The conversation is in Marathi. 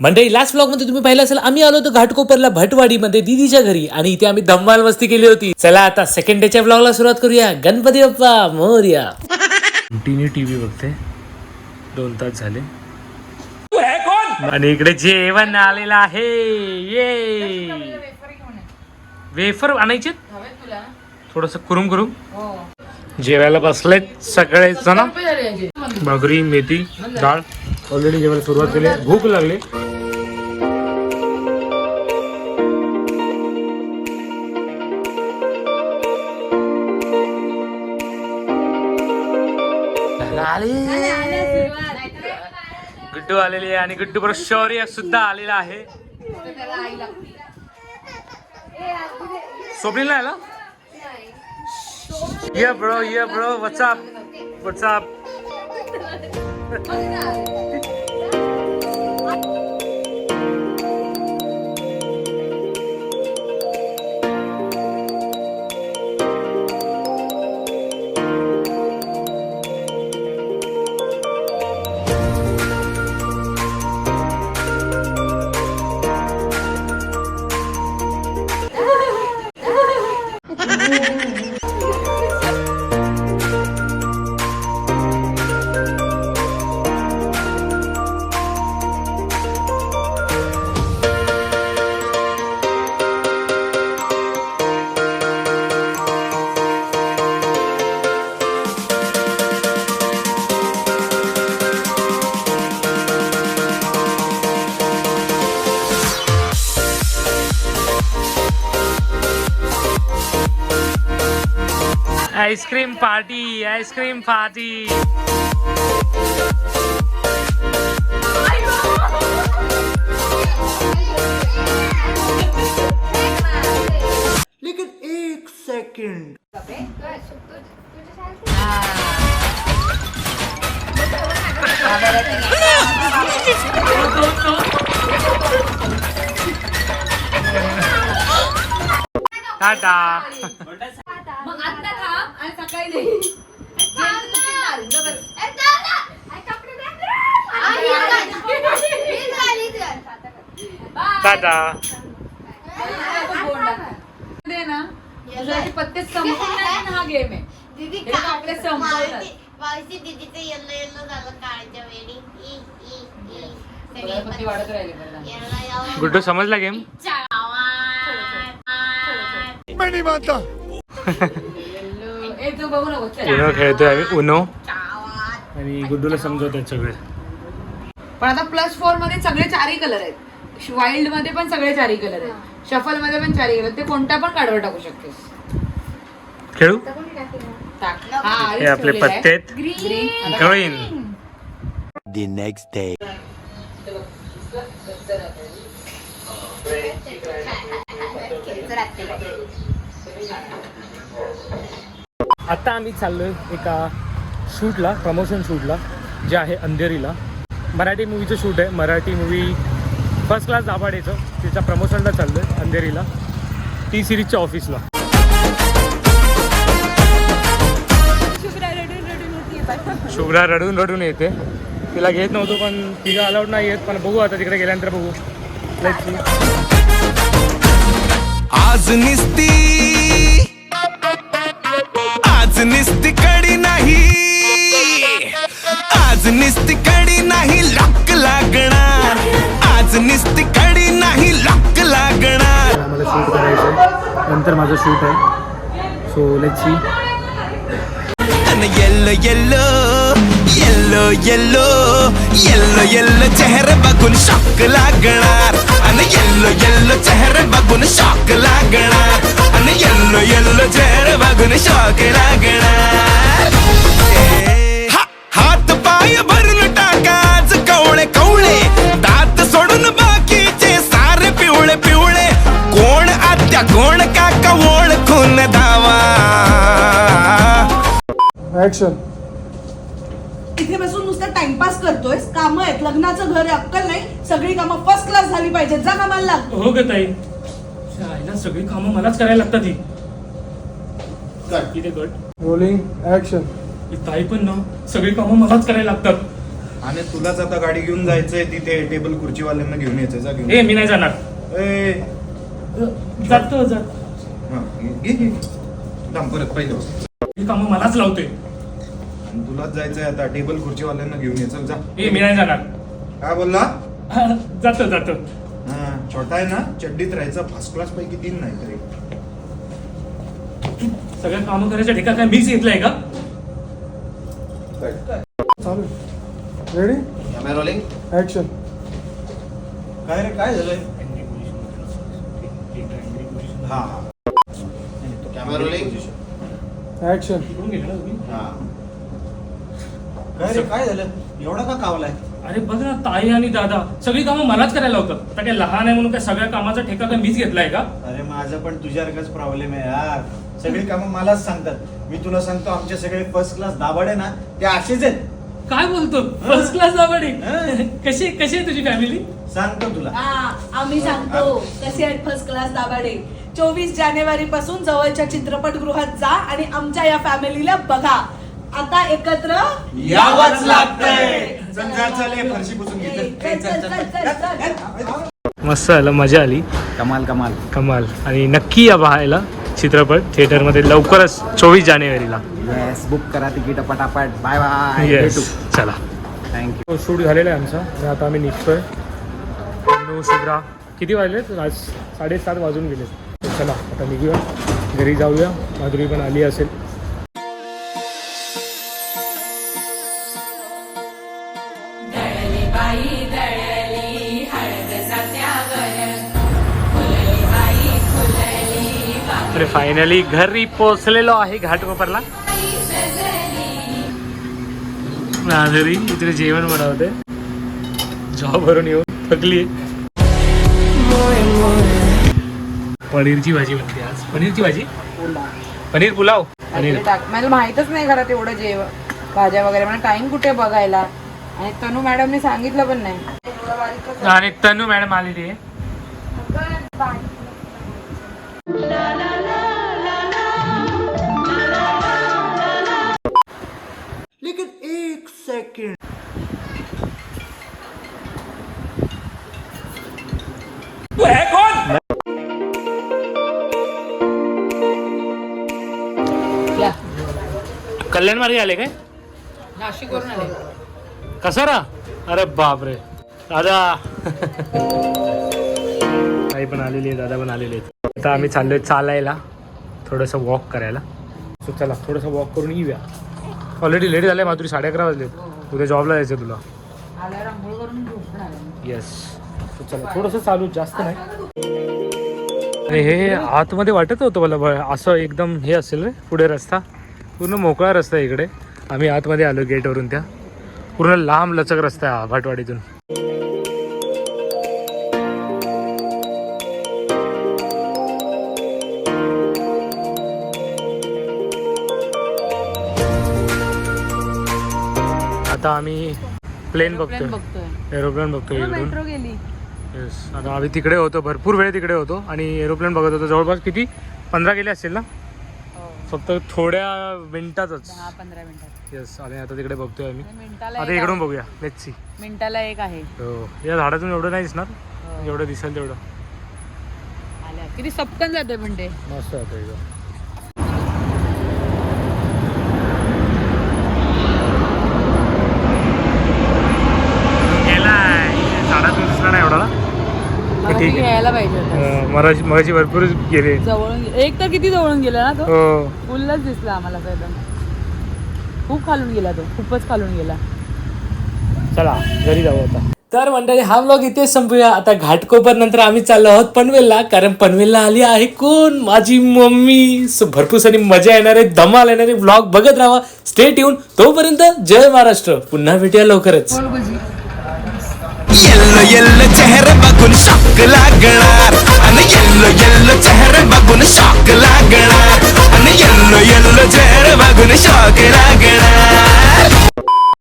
मंडळी लास्ट ब्लॉगमध्ये तुम्ही पाहिलं असेल आम्ही आलो होतो घाटकोपरला भटवाडीमध्ये दिदीच्या घरी. आणि इथे आम्ही धम्माल मस्ती केली होती. चला आता सेकंड डेच्या ब्लॉगला सुरुवात करूया. गणपती बाप्पा मोर्या. कंटिन्यू टीव्ही बघते. दोन तास झाले. आणि इकडे जेवण आलेलं आहे. ये वेफर आणायचे? थोडस कुरुम कुरुम. जेवायला बसलेत सगळे जण. भाकरी मेथी डाळ. ऑलरेडी जेवायला सुरुवात केली. भूक लागली. गुड्डू आलेली आहे आणि गुड्डू बरोबर शौर्य सुद्धा आलेला आहे. स्वप्नील नाही आला ये ब्रो ये bro WhatsApp WhatsApp ice cream party ice cream party tata मग आता थांब आणि सकाळी नाही टाटा. दे ना तुझ्यासाठी पत्ते पण हा गेम आहे. दीदी आपले संपवतात. मावशी दीदीचं येल्लो येल्लो झालं काळच्या वेळी. गुड्डू समजला गेम ए तू बघू नको चल. उनो खेळतोय आम्ही उनो. आणि गुड्डूला समजवत आहेत सगळे पण आता प्लस फोरमध्ये सगळे चारही कलर आहेत. वाईल्डमध्ये पण सगळे चारही कलर आहेत. शफलमध्ये पण चारही कलर ते कोणता पण काढवर टाकू शकतेस. खेळू? टाक. हा हे आपले पत्ते आहेत green green the next day. आता आम्ही चाललोय एका शूटला प्रमोशन शूटला जे आहे अंधेरीला. मराठी मूवीचं शूट आहे. मराठी मूवी फर्स्ट क्लास दाभाडेचं. त्याच्या प्रमोशनला चाललोय अंधेरीला. टी सिरीजच्या ऑफिसला शुभ्रा रडून रडून येते. तिला घेत नव्हतो पण तिला अलाउड नाही येत. पण बघू आता तिकडे गेल्यानंतर बघू. आज निस्ती आज निस्ती कडी नाही. आज निस्ती कडी नाही लॉक लागणार. आज निस्ती कडी नाही लॉक लागणार. मला शूट करायचं नंतर माझं शूट आहे. So let's see yellow yellow yellow yellow yellow yellow चेहरे बघून शॉक लागणार. अन येल्लो येल्लो चेहरे बघून शॉक लागणार. अन येल्लो येल्लो चेहरे बघून शॉक लागणार हा- हात पाय भरून टाका आज कवळे कवळे. दात सोडून बाकीचे सारे पिवळे पिवळे. कोण आत्या कोण काका ओळखून धावा ऍक्शन इथे बसून नुसतं टाइमपास करतोय काम आहेत लग्नाचं घर आहे अक्कल नाही. सगळी कामं फर्स्ट क्लास झाली पाहिजेत. जा कामाला लाग. हो ग ताई. आईला सगळी कामं मलाच करायला लागतात ही. रोलिंग ऍक्शन ही ताई पण ना सगळी कामं मलाच करायला लागतात. आणि तुलाच आता गाडी घेऊन जायचंय तिथे टेबल खुर्चीवाल्यांना घेऊन यायचं जा घेऊन. ए मी नाही जाणार. ए, जातो जातो हा, घे, घे, घे. थांब परत पहिलं ही कामं मलाच लावतोय. आणि तुलाच जायचंय आता टेबल खुर्चीवाल्यांना घेऊन यायचं. जा. ए मी नाही जाणार. काय बोलला? जातो जातो. छोटा आहे ना चड्डीत राहायचा फर्स्ट क्लास पैकी तीन नाही तरी. सगळ्या कामं करायच्या ठिका काय मीच घेतलंय का? रेडी रोलिंग ऍक्शन काय रे काय झालंय? हा हा. कॅमेरा रोलिंग ऍक्शन काय रे काय झालं? एवढा का कावलाय? अरे बघ ना ताई आणि दादा सगळी कामं मलाच करायला होतं. आता काय लहान आहे म्हणून काय सगळ्या कामाचा ठेका काय मीच घेतलाय का? अरे माझा पण तुझ्यासारखाच प्रॉब्लेम आहे यार. सगळी कामं मलाच सांगतात. मी तुला सांगतो आमचे सगळे फर्स्ट क्लास दाबाड आहे ना ते असेच आहेत. काय बोलतो? फर्स्ट क्लास दाबाडी हं. कशी कशी आहे तुझी फॅमिली सांगतो तुला. हा आम्ही सांगतो. कसे आहेत फर्स्ट क्लास दाबाडे चोवीस जानेवारी पासून जवळच्या चित्रपटगृहात जा आणि आमच्या या फॅमिलीला बघा. आता एकत्र यावंच लागतंय. चल जा, चल हे फरशी पुसून घे, चल. चल, चल, चल, चल, चल. मस्त आलं मजा आली. कमाल कमाल. कमाल. आणि नक्की या पाहायला चित्रपट थिएटरमध्ये लवकरच चोवीस जानेवारीला. येस बुक करा तिकीट पटापट. बाय बाय येस चला. थँक्यू शूट झालेला आहे आमचा. आणि आता आम्ही निघतोय. अनु शुभ्रा किती वाजलेत? आज साडेसात वाजून गेले चला आता निघूया. घरी जाऊया. माधुरी पण आली असेल. अरे फायनली घरी पोचलेलो आहे घाटकोपरला. माधुरी इकडे जेवण बनवते. जॉब भरून येऊन थकली. पनीरची भाजी बनते आज. पनीरची भाजी? पनीर पुलाव. पनीर. मला माहितच नाही घरात एवढं जेव भाज्या वगैरे. मला टाइम कुठे बघायला? आणि तनू मॅडमने सांगितलं पण नाही. आणि तनू मॅडम आलेली आहे. सेकंड. कल्याण मार्गे आले काय? नाशिक वरून आले. कसा रा अरे बापरे. दादा. आई पण आलेली आहे दादा पण आलेले आहेत. आता आम्ही चाललोय चालायला थोडंसं वॉक करायला. सो चला थोडंसं वॉक करून येऊया. ऑलरेडी लेट झालं माधुरी साडे अकरा वाजलेत. उद्या जॉबला जायचं तुला. येस चला थोडंसं चालू जास्त नाही. हे आतमध्ये वाटत होतं मला असं एकदम हे असेल रे पुढे रस्ता. पूर्ण मोकळा रस्ता आहे इकडे. आम्ही आतमध्ये आलो गेटवरून त्या. पूर्ण लांब लचक रस्ता आहे हा भाटवाडीतून आता आम्ही प्लेन बघतोय. एरोप्लेन बघतोय मेट्रो गेली. येस आता आम्ही तिकडे होतो भरपूर वेळ तिकडे होतो आणि एरोप्लेन बघत होतो. जवळपास किती? पंधरा गेले असतील ना? फक्त थोड्या मिनिटातच. दहा पंधरा मिनिटात. येस आणि आता तिकडे बघतोय आम्ही. आता इकडून बघूया. Let's see. मिनिटाला एक आहे. हो. या झाडातून एवढं नाही दिसणार. जेवढं दिसेल तेवढं. किती सपकन जाते पण ते. मस्त होतं एकदम गेलाय झाडातून दिसला नाही एवढा मला ठीक ते आहे. घ्यायला पाहिजे होतं. मराठी भरपूर गेले जवळून गे- एक तर किती जवळून गेला ना तो? हो. फुलच दिसला आम्हाला तो एकदम. खूप खालून गेला तो. खूपच खालून गेला. चला घरी जाऊ आता. तर मंडळी हा ब्लॉग इथे संपूया. आता घाटकोपर नंतर आम्ही चाललो आहोत पनवेलला कारण पनवेलला आली आहे कोण? माझी मम्मी. भरपूर सारी मजा येणार आहे धमाल येणार आहे. ब्लॉग बघत राहा. स्टेट येऊन तोपर्यंत जय महाराष्ट्र. पुन्हा भेटूया लवकरच. येल्लो येल्लो चेहरे बघून शॉक लागणार आणि येल्लो येल्लो चेहरे बघून शॉक लागणार आणि येल्लो येल्लो चेहरे बघून शॉक लागणार